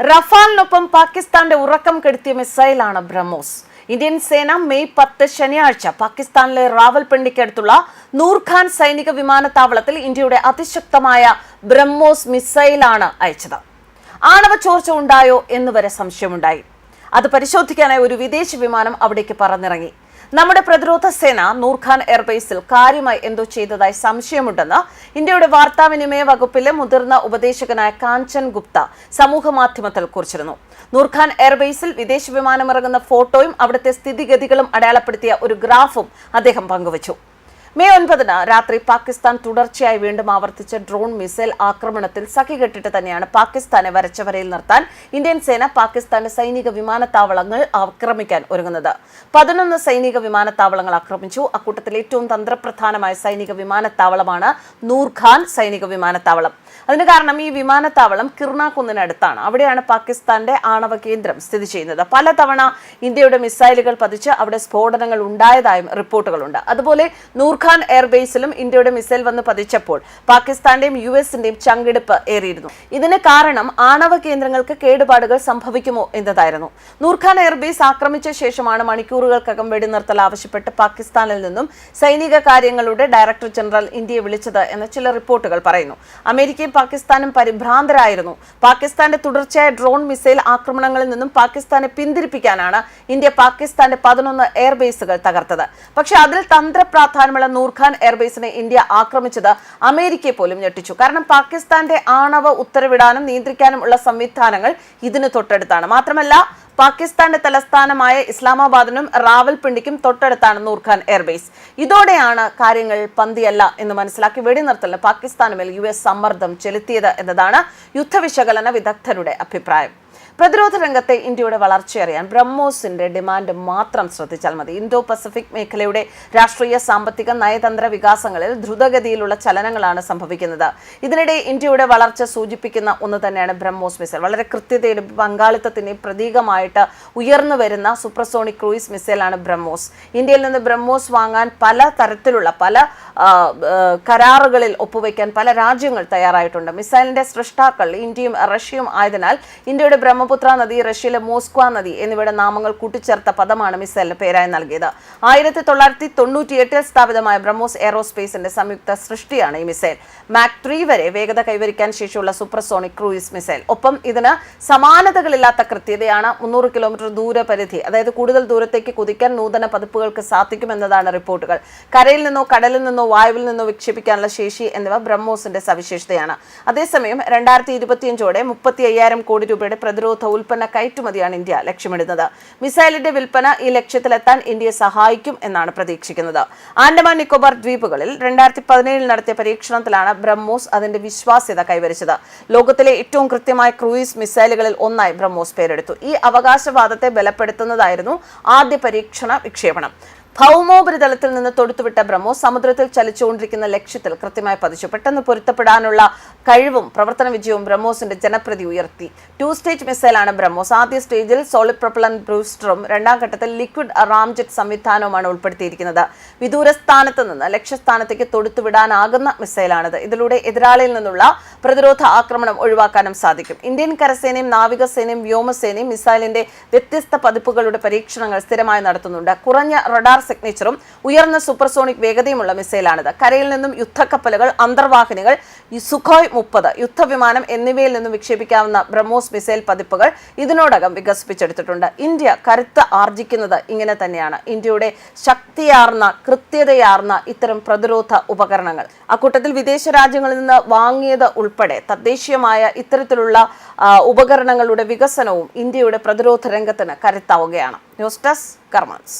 റഫാലിനൊപ്പം പാകിസ്ഥാന്റെ ഉറക്കം കെടുത്തിയ മിസൈലാണ് ബ്രഹ്മോസ്. ഇന്ത്യൻ സേന മെയ് പത്ത് ശനിയാഴ്ച പാകിസ്ഥാനിലെ റാവൽപിണ്ടിക്കടുത്തുള്ള നൂർഖാൻ സൈനിക വിമാനത്താവളത്തിൽ ഇന്ത്യയുടെ അതിശക്തമായ ബ്രഹ്മോസ് മിസൈലാണ് അയച്ചത്. ആണവ ചോർച്ച ഉണ്ടായോ എന്നുവരെ സംശയമുണ്ടായി. അത് പരിശോധിക്കാനായി ഒരു വിദേശ വിമാനം അവിടേക്ക് പറന്നിറങ്ങി. നമ്മുടെ പ്രതിരോധ സേന നൂർഖാൻ എയർബേസിൽ കാര്യമായി എന്തോ ചെയ്തതായി സംശയമുണ്ടെന്ന് ഇന്ത്യയുടെ വാർത്താവിനിമയ വകുപ്പിലെ മുതിർന്ന ഉപദേശകനായ കാഞ്ചൻ ഗുപ്ത സമൂഹ മാധ്യമത്തിൽ കുറിച്ചിരുന്നു നൂർഖാൻ എയർബേസിൽ വിദേശ വിമാനമിറങ്ങുന്ന ഫോട്ടോയും അവിടുത്തെ സ്ഥിതിഗതികളും അടയാളപ്പെടുത്തിയ ഒരു ഗ്രാഫും അദ്ദേഹം പങ്കുവച്ചു. മെയ് ഒൻപതിന് രാത്രി പാകിസ്ഥാൻ തുടർച്ചയായി വീണ്ടും ആവർത്തിച്ച ഡ്രോൺ മിസൈൽ ആക്രമണത്തിൽ സഖികെട്ടിട്ട് തന്നെയാണ് പാകിസ്ഥാനെ വരച്ചവരയിൽ നിർത്താൻ ഇന്ത്യൻ സേന പാകിസ്ഥാന്റെ സൈനിക വിമാനത്താവളങ്ങൾ ആക്രമിക്കാൻ ഒരുങ്ങുന്നത്. പതിനൊന്ന് സൈനിക വിമാനത്താവളങ്ങൾ ആക്രമിച്ചു. അക്കൂട്ടത്തിൽ ഏറ്റവും തന്ത്രപ്രധാനമായ സൈനിക വിമാനത്താവളമാണ് നൂർഖാൻ സൈനിക വിമാനത്താവളം. അതിന് കാരണം ഈ വിമാനത്താവളം കിർണാകുന്നിനടുത്താണ്. അവിടെയാണ് പാകിസ്ഥാന്റെ ആണവ കേന്ദ്രം സ്ഥിതി ചെയ്യുന്നത്. പലതവണ ഇന്ത്യയുടെ മിസൈലുകൾ പതിച്ച് അവിടെ സ്ഫോടനങ്ങൾ ഉണ്ടായതായും റിപ്പോർട്ടുകളുണ്ട്. അതുപോലെ നൂർഖാൻ എയർബേസിലും ഇന്ത്യയുടെ മിസൈൽ വന്ന് പതിച്ചപ്പോൾ പാകിസ്ഥാന്റെയും യു എസിന്റെയും ചങ്കെടുപ്പ് ഏറിയിരുന്നു. ഇതിന് കാരണം ആണവ കേന്ദ്രങ്ങൾക്ക് കേടുപാടുകൾ സംഭവിക്കുമോ എന്നതായിരുന്നു. നൂർഖാൻ എയർബേസ് ആക്രമിച്ച ശേഷമാണ് മണിക്കൂറുകൾക്കകം വെടിനിർത്തൽ ആവശ്യപ്പെട്ട് പാകിസ്ഥാനിൽ നിന്നും സൈനിക കാര്യങ്ങളുടെ ഡയറക്ടർ ജനറൽ ഇന്ത്യയെ വിളിച്ചത് എന്ന് ചില റിപ്പോർട്ടുകൾ പറയുന്നു. അമേരിക്കയും പാകിസ്ഥാനും പരിഭ്രാന്തരായിരുന്നു. പാകിസ്ഥാന്റെ തുടർച്ചയായ ഡ്രോൺ മിസൈൽ ആക്രമണങ്ങളിൽ നിന്നും പാകിസ്ഥാനെ പിന്തിരിപ്പിക്കാനാണ് ഇന്ത്യ പാകിസ്ഥാന്റെ പതിനൊന്ന് എയർബേസുകൾ തകർത്തത്. പക്ഷെ അതിൽ തന്ത്രപ്രാധാന്യമുള്ള നൂർഖാൻ എയർബേസിനെ ഇന്ത്യ ആക്രമിച്ചത് അമേരിക്കയെ പോലും ഞെട്ടിച്ചു. കാരണം പാകിസ്ഥാന്റെ ആണവ ഉത്തരവിടാനും നിയന്ത്രിക്കാനും ഉള്ള സംവിധാനങ്ങൾ ഇതിന് തൊട്ടടുത്താണ്. മാത്രമല്ല പാകിസ്ഥാന്റെ തലസ്ഥാനമായ ഇസ്ലാമാബാദിനും റാവൽപിണ്ടിക്കും തൊട്ടടുത്താണ് നൂർഖാൻ എയർബേസ്. ഇതോടെയാണ് കാര്യങ്ങൾ പന്തിയല്ല എന്ന് മനസ്സിലാക്കി വെടിനിർത്തലിന് പാകിസ്ഥാന് മേൽ യു എസ് സമ്മർദ്ദം ചെലുത്തിയത് എന്നതാണ് യുദ്ധവിശകലന വിദഗ്ധരുടെ അഭിപ്രായം. പ്രതിരോധ രംഗത്തെ ഇന്ത്യയുടെ വളർച്ചയറിയാൻ ബ്രഹ്മോസിന്റെ ഡിമാൻഡ് മാത്രം ശ്രദ്ധിച്ചാൽ മതി. ഇന്തോ പസഫിക് മേഖലയുടെ രാഷ്ട്രീയ സാമ്പത്തിക നയതന്ത്ര വികാസങ്ങളിൽ ദ്രുതഗതിയിലുള്ള ചലനങ്ങളാണ് സംഭവിക്കുന്നത്. ഇതിനിടെ ഇന്ത്യയുടെ വളർച്ച സൂചിപ്പിക്കുന്ന ഒന്ന് തന്നെയാണ് ബ്രഹ്മോസ് മിസൈൽ. വളരെ കൃത്യതയുടെ പങ്കാളിത്തത്തിന്റെ പ്രതീകമായിട്ട് ഉയർന്നു വരുന്ന സൂപ്പർസോണിക് ക്രൂയിസ് മിസൈലാണ് ബ്രഹ്മോസ്. ഇന്ത്യയിൽ നിന്ന് ബ്രഹ്മോസ് വാങ്ങാൻ പല തരത്തിലുള്ള പല കരാറുകളിൽ ഒപ്പുവെക്കാൻ പല രാജ്യങ്ങൾ തയ്യാറായിട്ടുണ്ട്. മിസൈലിന്റെ സൃഷ്ടാക്കൾ ഇന്ത്യയും റഷ്യയും ആയതിനാൽ ഇന്ത്യയുടെ ബ്രഹ്മപുത്ര നദി റഷ്യയിലെ മോസ്ക്വ നദി എന്നിവയുടെ നാമങ്ങൾ കൂട്ടിച്ചേർത്ത പദമാണ് മിസൈലിന് പേരായി നൽകിയത്. ആയിരത്തി തൊള്ളായിരത്തി തൊണ്ണൂറ്റി എട്ടിൽ സ്ഥാപിതമായ ബ്രഹ്മോസ് എയറോസ്പേസിന്റെ സംയുക്ത സൃഷ്ടിയാണ് ഈ മിസൈൽ. മാക് ത്രീ വരെ വേഗത കൈവരിക്കാൻ ശേഷിയുള്ള സൂപ്പർസോണിക് ക്രൂയിസ് മിസൈൽ. ഒപ്പം ഇതിന് സമാനതകളില്ലാത്ത കൃത്യതയാണ് മുന്നൂറ് കിലോമീറ്റർ ദൂരപരിധി അതായത് കൂടുതൽ ദൂരത്തേക്ക് കുതിക്കാൻ നൂതന പതിപ്പുകൾക്ക് സാധിക്കുമെന്നതാണ് റിപ്പോർട്ടുകൾ. കരയിൽ നിന്നോ കടലിൽ നിന്നോ വായുവിൽ നിന്നോ വിക്ഷേപിക്കാനുള്ള ശേഷി എന്നിവ ബ്രഹ്മോസിന്റെ സവിശേഷതയാണ്. അതേസമയം രണ്ടായിരത്തി ഇരുപത്തിയഞ്ചോടെ മുപ്പത്തി അയ്യായിരം കോടി രൂപയുടെ പ്രതിരോധ ഉൽപ്പന്ന കയറ്റുമതിയാണ് ഇന്ത്യ ലക്ഷ്യമിടുന്നത്. മിസൈലിന്റെ വിൽപ്പന ഈ ലക്ഷ്യത്തിലെത്താൻ ഇന്ത്യയെ സഹായിക്കും എന്നാണ് പ്രതീക്ഷിക്കുന്നത്. ആൻഡമാൻ നിക്കോബാർ ദ്വീപുകളിൽ രണ്ടായിരത്തി പതിനേഴിൽ നടത്തിയ പരീക്ഷണത്തിലാണ് ബ്രഹ്മോസ് അതിന്റെ വിശ്വാസ്യത കൈവരിച്ചത്. ലോകത്തിലെ ഏറ്റവും കൃത്യമായ ക്രൂയിസ് മിസൈലുകളിൽ ഒന്നായി ബ്രഹ്മോസ് പേരെടുത്തു. ഈ അവകാശവാദത്തെ ബലപ്പെടുത്തുന്നതായിരുന്നു ആദ്യ പരീക്ഷണ വിക്ഷേപണം. ഭൗമോപരിതലത്തിൽ നിന്ന് തൊടുത്തുവിട്ട ബ്രഹ്മോസ് സമുദ്രത്തിൽ ചലിച്ചുകൊണ്ടിരിക്കുന്ന ലക്ഷ്യത്തിൽ കൃത്യമായി പതിച്ചു. പെട്ടെന്ന് പൊരുത്തപ്പെടാനുള്ള കഴിവും പ്രവർത്തന വിജയവും ബ്രഹ്മോസിന്റെ ജനപ്രതി ഉയർത്തി. ടു സ്റ്റേജ് മിസൈലാണ് ബ്രഹ്മോസ് ആദ്യ സ്റ്റേജിൽ സോളിഡ് പ്രൊപ്പലൻ ബ്രൂസ്റ്ററും രണ്ടാം ഘട്ടത്തിൽ ലിക്വിഡ് റാംജെറ്റ് സംവിധാനവുമാണ് ഉൾപ്പെടുത്തിയിരിക്കുന്നത്. വിദൂരസ്ഥാനത്ത് നിന്ന് ലക്ഷ്യസ്ഥാനത്തേക്ക് തൊടുത്തുവിടാനാകുന്ന മിസൈലാണിത് ഇതിലൂടെ എതിരാളിയിൽ നിന്നുള്ള പ്രതിരോധ ആക്രമണം ഒഴിവാക്കാനും സാധിക്കും. ഇന്ത്യൻ കരസേനയും നാവികസേനയും വ്യോമസേനയും മിസൈലിന്റെ വ്യത്യസ്ത പതിപ്പുകളുടെ പരീക്ഷണങ്ങൾ സ്ഥിരമായി നടത്തുന്നുണ്ട്. കുറഞ്ഞ റഡാർ സിഗ്നേച്ചറും ഉയർന്ന സൂപ്പർസോണിക് വേഗതയുമുള്ള മിസൈലാണിത്. കരയിൽ നിന്നും യുദ്ധക്കപ്പലുകൾ അന്തർവാഹിനികൾ സുഖോയ് മുപ്പത് യുദ്ധവിമാനം എന്നിവയിൽ നിന്നും വിക്ഷേപിക്കാവുന്ന ബ്രഹ്മോസ് മിസൈൽ പതിപ്പുകൾ ഇതിനോടകം വികസിപ്പിച്ചെടുത്തിട്ടുണ്ട്. ഇന്ത്യ കരുത്ത് ആർജിക്കുന്നത് ഇങ്ങനെ തന്നെയാണ്. ഇന്ത്യയുടെ ശക്തിയാർന്ന കൃത്യതയാർന്ന ഇത്തരം പ്രതിരോധ ഉപകരണങ്ങൾ. അക്കൂട്ടത്തിൽ വിദേശ രാജ്യങ്ങളിൽ നിന്ന് വാങ്ങിയത് ഉൾപ്പെടെ തദ്ദേശീയമായ ഇത്തരത്തിലുള്ള ഉപകരണങ്ങളുടെ വികസനവും ഇന്ത്യയുടെ പ്രതിരോധ രംഗത്തിന് കരുത്താവുകയാണ്. News desk കർമ്മൻസ്.